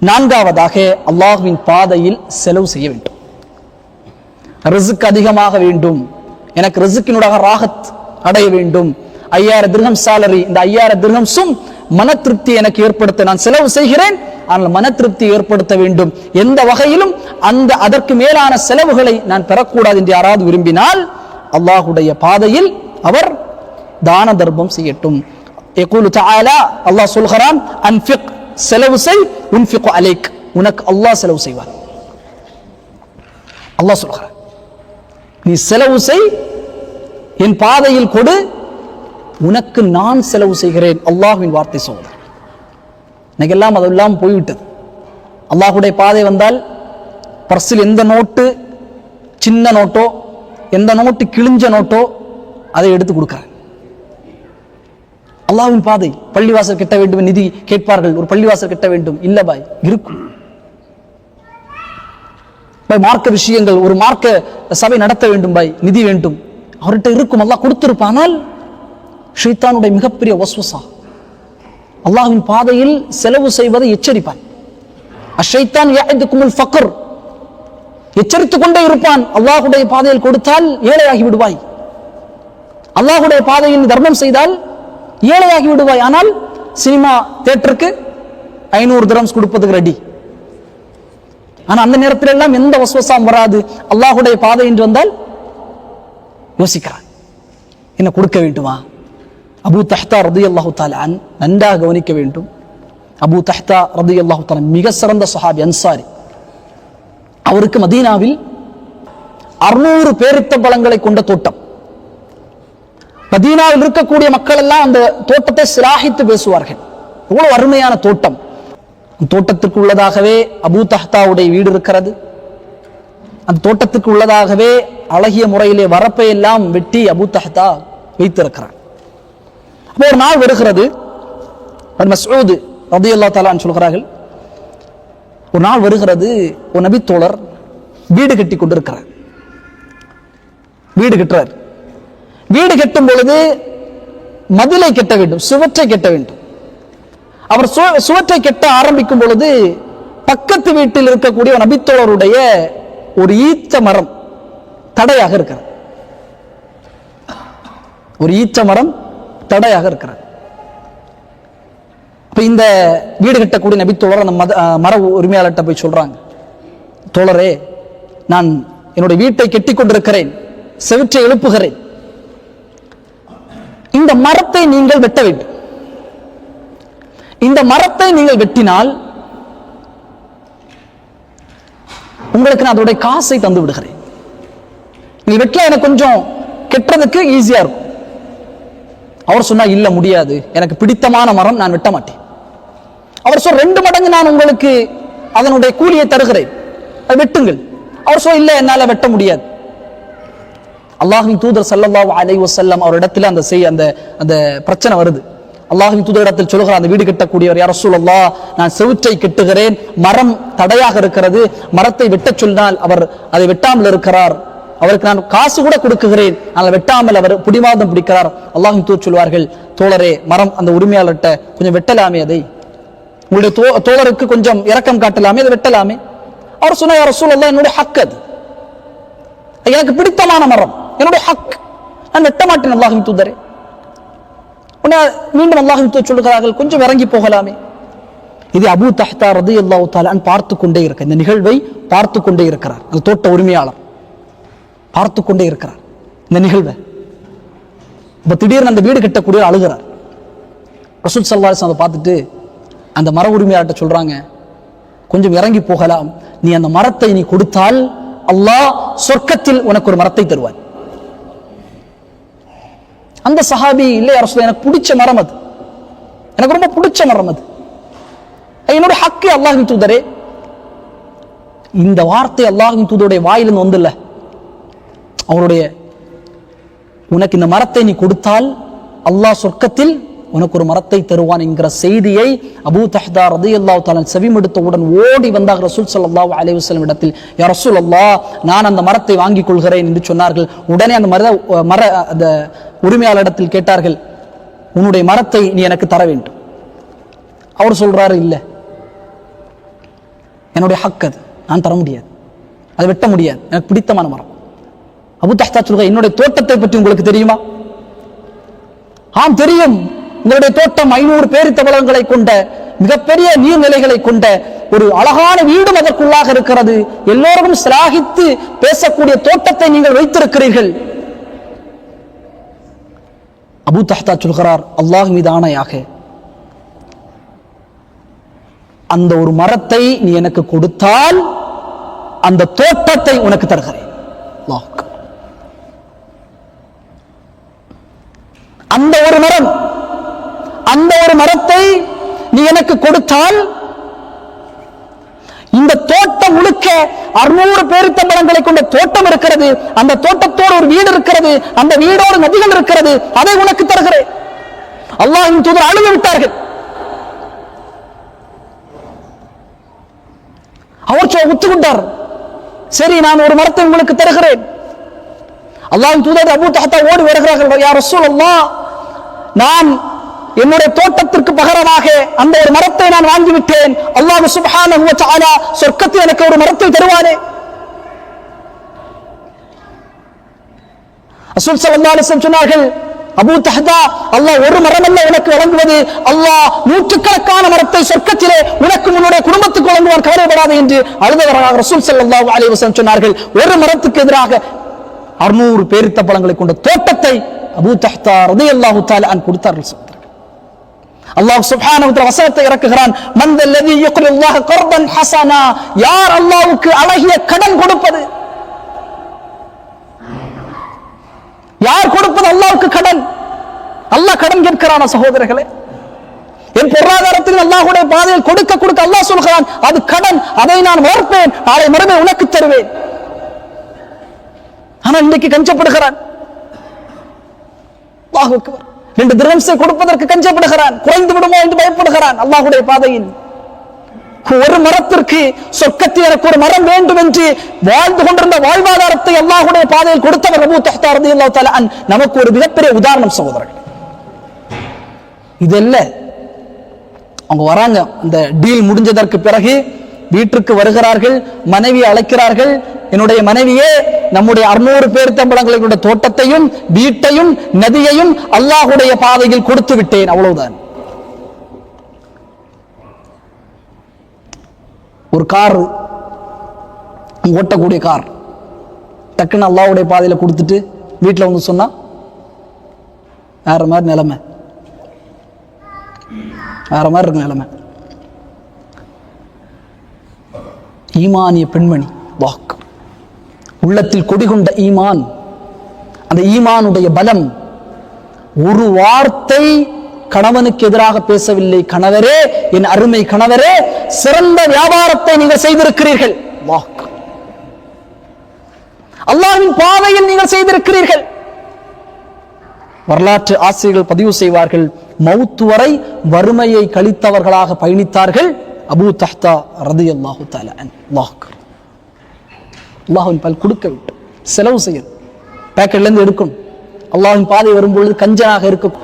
நான்காவதாக அல்லாஹுவின் பாதையில் செலவு செய்ய வேண்டும். ரிசுக் அதிகமாக வேண்டும். எனக்கு ரிசுக்கினுடைய ராகத் அடைய வேண்டும். ஐயாயிரம் திருகம் சாலரி இந்த ஐயாயிரம் திருகம்ஸும் மன திருப்தி எனக்கு ஏற்படுத்த நான் செலவு செய்கிறேன். ஆனால் மன திருப்தி ஏற்படுத்த வேண்டும். எந்த வகையிலும் அந்த அதற்கு மேலான செலவுகளை நான் பெறக்கூடாது என்று யாராவது விரும்பினால் அல்லாஹுடைய பாதையில் அவர் தான தர்மம் செய்யட்டும். யகூலு தஆலா அல்லாஹ் சொல்கிறான் அன்ஃபிக் செலவு செய் உன்ஃபிகு அலைக். உனக்கு அல்லாஹ் செலவு செய்வார் அல்லாஹ் சொல்கிறார் நீ செலவு செய் என் பாதையில் கொடு உனக்கு நான் செலவு செய்கிறேன். அல்லாஹுவின் வார்த்தை சொல்கிறார் இன்னைக்கெல்லாம் அதெல்லாம் போய்விட்டது. அல்லாஹுடைய பாதை வந்தால் பர்சில் எந்த நோட்டு சின்ன நோட்டோ எந்த நோட்டு கிழிஞ்ச நோட்டோ அதை எடுத்து கொடுக்குற அல்லாவின் பாதை பள்ளிவாசல் கட்ட வேண்டும் நிதி கேட்பார்கள். ஒரு பள்ளிவாசல் கட்ட வேண்டும். இல்ல பாய் இருக்கும். பாய் மார்க்க விஷயங்கள் ஒரு மார்க்க சபை நடத்த வேண்டும் பாய் நிதி வேண்டும். அவர்கிட்ட இருக்கும் அல்லாஹ் கொடுத்திருப்பானால் ஷைத்தானுடைய மிகப்பெரிய வஸ்வசா. அல்லாஹ்வின் பாதையில் செலவு செய்வதை எச்சரிப்பான். அஷைத்தான் யாய்துக்குமுல் ஃபக்கர் எச்சரித்துக் கொண்டே இருப்பான். அல்லாஹுடைய பாதையில் கொடுத்தால் ஏழையாகி விடுவாய். அல்லாஹுடைய பாதையில் தர்மம் செய்தால் ஏழையாகி விடுவாய். ஆனால் சினிமா தேட்டருக்கு ஐநூறு திரம்ஸ் கொடுப்பதுக்கு ரெடி ஆனா அந்த நேரத்தில் எல்லாம் எந்த வசுவசம் வராது. அல்லாஹுடைய பாதை என்று வந்தால் யோசிக்கிறான். என்ன கொடுக்க வேண்டுமா? அபு தஹ்தா ரதி அல்லாஹு தாலான் நன்றாக கவனிக்க வேண்டும். அபு தஹ்தா ரதி அல்லாஹு தாலா மிக சிறந்த சஹாபி அன்சாரி. அவருக்கு மதீனாவில் அறுநூறு பேரித்த பழங்களை கொண்ட தோட்டம். மதீனாவில் இருக்கக்கூடிய மக்கள் எல்லாம் அந்த தோட்டத்தை சிராகித்து பேசுவார்கள். எவ்வளவு அருமையான தோட்டம். தோட்டத்திற்கு உள்ளதாகவே அபு தஹ்தாவுடைய வீடு இருக்கிறது. அந்த தோட்டத்துக்கு உள்ளதாகவே அழகிய முறையிலே வரப்பை எல்லாம் வெட்டி அபு தஹ்தா வைத்திருக்கிறான். அப்போ ஒரு நாள் வருகிறது. மசூது ரபி அல்லா தலான்னு சொல்கிறார்கள் ஒரு நாள் வருகிறது ஒரு நபித்தோழர் வீடு கட்டி கொண்டிருக்கிறார். வீடு கட்டுறார். வீடு கட்டும் பொழுது மதிலை கெட்ட வேண்டும் சுவற்றை கெட்ட வேண்டும். அவர் சுவற்றை கெட்ட ஆரம்பிக்கும் பொழுது பக்கத்து வீட்டில் இருக்கக்கூடிய நபித்தோழருடைய ஒரு ஈச்ச மரம் தடையாக இருக்கிறார் ஒரு ஈச்ச மரம் தடையாக இருக்கிறார் இப்போ இந்த வீடு கட்டக்கூடிய நபித்தோழர் அந்த மத மர உரிமையாளர்கிட்ட போய் சொல்றாங்க தோழரே நான் என்னுடைய வீட்டை கெட்டி கொண்டிருக்கிறேன் செவிற்றை எழுப்புகிறேன் இந்த மரத்தை நீங்கள் வெட்ட வேண்டும். இந்த மரத்தை நீங்கள் வெட்டினால் உங்களுக்கு நான் அதோடைய காசை தந்து விடுகிறேன். நீ வெட்டல எனக்கு கொஞ்சம் கெட்டுறதுக்கு ஈஸியா இருக்கும். அவர் சொன்னா இல்ல முடியாது. எனக்கு பிடித்தமான மரம் நான் வெட்ட மாட்டேன். அவர் சொல் ரெண்டு மடங்கு நான் உங்களுக்கு அதனுடைய கூலியை தருகிறேன். அதை வெட்டுங்கள். அவர் சொல் இல்ல என்னால வெட்ட முடியாது. அல்லாஹின் தூதர் ஸல்லல்லாஹு அலை வசல்லம் அவரிடத்தில் அந்த செய் அந்த அந்த பிரச்சனை வருது. அல்லாஹ்வின் தூதரிடத்தில் சொல்கிறார் அந்த வீடு கட்டக்கூடியவர் யார் ரசூலல்லாஹ் நான் செவுற்றை கட்டுகிறேன் மரம் தடையாக இருக்கிறது மரத்தை வெட்டச் சொன்னால் அவர் அதை வெட்டாமல் இருக்கிறார். அவருக்கு நான் காசு கூட கொடுக்குகிறேன் ஆனால் வெட்டாமல் அவர் பிடிவாதம் பிடிக்கிறார். அல்லாஹின் தூர் சொல்வார்கள் தோழரே மரம் அந்த உரிமையாளர்கிட்ட கொஞ்சம் வெட்டலாமே அதை. உங்களுடைய தோ- தோழருக்கு கொஞ்சம் இரக்கம் காட்டலாமே அதை வெட்டலாமே. அவர் சொன்னார் யார் ரசூலல்லாஹ் என்னுடைய ஹக்கு அது. எனக்கு பிடித்தமான மரம். என்னுடைய ஹக். நான் வெட்ட மாட்டேன் அல்லாஹின் தூதரே. உன்னை மீண்டும் அல்லாஹின் தூதர் சொல்லுகிறார்கள் கொஞ்சம் இறங்கி போகலாமே. இது அபு தஹ்தா ரது அல்லாஹு தாலான் பார்த்து கொண்டே இருக்க. இந்த நிகழ்வை பார்த்து கொண்டே இருக்கிறார். அந்த தோட்ட உரிமையாளர். பார்த்து கொண்டே இருக்கிறார். இந்த நிகழ்வை. இப்போ திடீர்னு அந்த வீடு கட்டக்கூடிய அழுகிறார். ரசூல் சல்லாஸ் அதை பார்த்துட்டு அந்த மர உரிமையாளர்கிட்ட சொல்றாங்க கொஞ்சம் இறங்கி போகலாம். நீ அந்த மரத்தை நீ கொடுத்தால் அல்லாஹ் சொர்க்கத்தில் உனக்கு ஒரு மரத்தை தருவான் அந்த சஹாபி இல்லை அரசு எனக்கு பிடிச்ச மரம் அது. எனக்கு ரொம்ப பிடிச்ச மரம் அது. என்னோட ஹக்கு அல்லாஹின் தூதரே. இந்த வார்த்தை அல்லாஹின் தூதருடைய வாயிலிருந்து வந்துல்ல. அவருடைய உனக்கு இந்த மரத்தை நீ கொடுத்தால் அல்லாஹ் சொர்க்கத்தில் உனக்கு ஒரு மரத்தை தருவான் என்கிற செய்தியை அபூ தஹ்தா ரதியல்லாஹு தாலன் செவிமடுத்தவுடன் ஓடி வந்தாக ரசூல் சல்லாஹ் அலைவசலம் இடத்தில் யார் ரசூல் அல்லா நான் அந்த மரத்தை வாங்கிக் கொள்கிறேன் என்று சொன்னார்கள். உடனே அந்த மர மர அந்த உரிமையாளரிடத்தில் கேட்டார்கள் உன்னுடைய மரத்தை நீ எனக்கு தர வேண்டும். அவர் சொல்றாரு இல்ல. என்னுடைய ஹக் அது. நான் தர முடியாது. அதை வெட்ட முடியாது. எனக்கு பிடித்தமான மரம். அபு தஹ்தா சொல்லுங்க என்னுடைய தோட்டத்தை பற்றி உங்களுக்கு தெரியுமா? ஆம் தெரியும். உங்களுடைய தோட்டம் ஐநூறு பேரித்தவளங்களை கொண்ட மிகப்பெரிய நீர்நிலைகளை கொண்ட ஒரு அழகான வீடும் அதற்குள்ளாக இருக்கிறது. எல்லோரும் சிராகித்து பேசக்கூடிய தோட்டத்தை நீங்கள் வைத்திருக்கிறீர்கள். அபு தஹ்தா சொல்கிறார் அல்லாஹ் மீது ஆணையாக அந்த ஒரு மரத்தை நீ எனக்கு கொடுத்தால் அந்த தோட்டத்தை உனக்கு தருகிறேன். அந்த ஒரு மரம் அந்த ஒரு மரத்தை நீ எனக்கு கொடுத்தால் இந்த தோட்டம் முழுக்க அறுநூறு பேரித்தம்பளங்களை கொண்ட தோட்டம் இருக்கிறது. அந்த தோட்டத்தோடு ஒரு வீடு இருக்கிறது. அந்த வீடோடு நதிகள் இருக்கிறது. அதை உனக்கு தருகிறேன். அல்லாஹின் தூதர் அழுது விட்டார்கள். அவர் சொ- ஒத்துக்கொண்டார் சரி நான் ஒரு மரத்தை உங்களுக்கு தருகிறேன். அல்லாஹ்வின் தூதர் அபு தாத்தா ஓடி வருகிறார்கள். யா சொல்லலாம் நான் என்னுடைய தோட்டத்திற்கு பகரமாக அந்த ஒரு மரத்தை நான் வாங்கிவிட்டேன். அல்லாஹு சுபஹான சொர்க்கத்தில் எனக்கு ஒரு மரத்தை தருவானே. அசுல் ஸல்லல்லாஹு சொன்னார்கள் அபூ தஹதா அல்லாஹ் ஒரு மரம் அல்ல உனக்கு வழங்குவது. அல்லாஹ் நூற்றுக்கணக்கான மரத்தை சொர்க்கத்திலே உனக்கு உன்னுடைய குடும்பத்துக்கு வழங்குவான். கவலைப்படாது என்று அழுதவராக ரசூல் ஸல்லல்லாஹு அலைஹி சொன்னார்கள். ஒரு மரத்துக்கு எதிராக அறுநூறு பேரித்த பழங்களை கொண்ட தோட்டத்தை அபூ தஹ்தா ரலியல்லாஹு அல்லாஹு அன் கொடுத்தார்கள் அல்லாஹ் சுப்ஹானஹு வசனத்தை இறக்குகிறான் மன் தல்லதி கர்தன் ஹஸனா யார் அல்லாஹ்வுக்கு அழகிய கடன் கொடுப்பது யார் கொடுப்பது அல்லாஹ்வுக்கு கடன் அல்லாஹ் கடன் கேட்கிறான சகோதரர்களே என் பொருளாதாரத்தில் அல்லாஹ்வுடைய பாதையில் கொடுக்க கொடுக்க அல்லாஹ் சொல்கிறான் அது கடன் அதை நான் வளர்ப்பேன் நாளை மறுமை உனக்கு தருவேன் ஆனா இன்னைக்கு கஞ்சப்படுகிறான் அல்லாஹ் ரெண்டு திரம்சை கொடுப்பதற்கு கஞ்சப்படுகிறான் குறைந்து விடுமோ என்று பயப்படுகிறான். அல்லாஹுடைய பாதையில். ஒரு மரத்திற்கு சொர்க்கத்தில் எனக்கு ஒரு மரம் வேண்டும் என்று வாழ்ந்து கொண்டிருந்த வாழ்வாதாரத்தை அல்லாஹுடைய பாதையில் கொடுத்தவர் ரபு தஹ்தாரதி அல்லா தஆலா அன் நமக்கு ஒரு மிகப்பெரிய உதாரணம் சகோதரர்கள். இதல்ல அவங்க வராங்க. அந்த டீல் முடிஞ்சதற்கு பிறகு வீட்டிற்கு வருகிறார்கள் மனைவி அழைக்கிறார்கள். என்னுடைய மனைவியே நம்முடைய அறுநூறு பேர் தம்பளங்களுடைய தோட்டத்தையும் வீட்டையும் நதியையும் அல்லாஹுடைய பாதையில் கொடுத்து விட்டேன். அவ்வளவுதான். ஒரு கார் ஓட்டக்கூடிய கார் டக்குன்னு அல்லாஹுடைய பாதையில் கொடுத்துட்டு வீட்டில் வந்து சொன்னா வேற மாதிரி நிலைமை. வேற மாதிரி இருக்கு நிலைமை. ஈமானிய பெண்மணி வாக்கு. உள்ளத்தில் கொடிகொண்ட ஈமான். அந்த ஈமானுடைய பலம் ஒரு வார்த்தை கணவனுக்கு எதிராக பேசவில்லை. கணவரே என் அருமை கணவரே சிறந்த வியாபாரத்தை நீங்கள் செய்திருக்கிறீர்கள். வாக்கு. அல்லாஹ்வின் பாதையில் நீங்கள் செய்திருக்கிறீர்கள். வரலாற்று ஆசிரியர்கள் பதிவு செய்வார்கள் மவுத்து வரை வறுமையை கழித்தவர்களாக பயணித்தார்கள் அபூ தஹ்தா ரதி அல்லாஹு அல்லாஹ் அல்லாஹின் பால் கொடுக்க விட்டு செலவு செய்யணும். பேக்கெட்ல இருந்து எடுக்கணும். அல்லாஹின் பாதை வரும்பொழுது கஞ்சனாக இருக்கும்